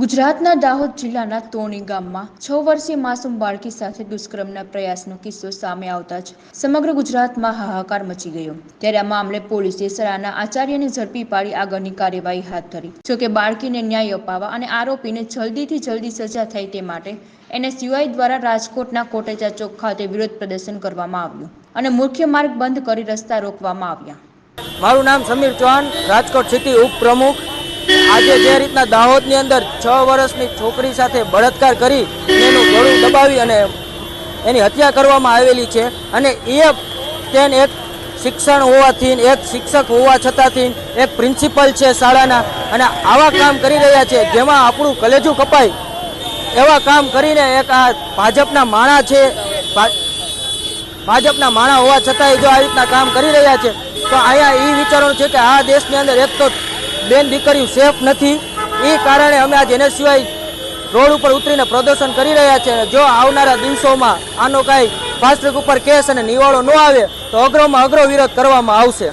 ગુજરાતના દાહોદ જિલ્લાના તોણી ગામમાં છ વર્ષીય માસૂમ બાળકી સાથે દુષ્કર્મના પ્રયાસનો કિસ્સો સામે આવતા જ સમગ્ર ગુજરાતમાં હાહાકાર મચી ગયો. ત્યારે આ મામલે પોલીસે સરાના આચાર્યને ઝડપી પાડી આગળની કાર્યવાહી હાથ ધરી. જોકે બાળકીને ન્યાય અપાવવા અને આરોપીને જલ્દીથી જલ્દી સજા થાય તે માટે એનએસયુઆઈ દ્વારા રાજકોટના કોટેચા ચોક ખાતે વિરોધ પ્રદર્શન કરવામાં આવ્યું અને મુખ્ય માર્ગ બંધ કરી રસ્તા રોકવામાં આવ્યા. મારું નામ સમીર ચૌહાણ, રાજકોટ સિટી ઉપપ્રમુખ. આજે જે રીતના દાહોદની અંદર છ વર્ષની છોકરી સાથે બળાત્કાર કરી એનું ગળું દબાવી અને એની હત્યા કરવામાં આવેલી છે અને એ તેને એક શિક્ષણ હોવાથી, એક શિક્ષક હોવા છતાંથી એક પ્રિન્સિપલ છે શાળાના અને આવા કામ કરી રહ્યા છે જેમાં આપણું કલેજું કપાય. એવા કામ કરીને એક આ ભાજપના માણા છે ભાજપના માણા હોવા છતાંય જો આ રીતના કામ કરી રહ્યા છે, તો અહીંયા એ વિચારવાનું છે કે આ દેશની અંદર એક તો બેન દીકરીઓ સેફ નથી. એ કારણે અમે આજે એનએસયુઆઈ રોડ ઉપર ઉતરીને પ્રદર્શન કરી રહ્યા છે જો આવનારા દિવસોમાં આનો કાંઈ ફાસ્ટ્રેક ઉપર કેસ અને નિવાળો ન આવે, તો અગ્રોમાં અગ્રો વિરોધ કરવામાં આવશે.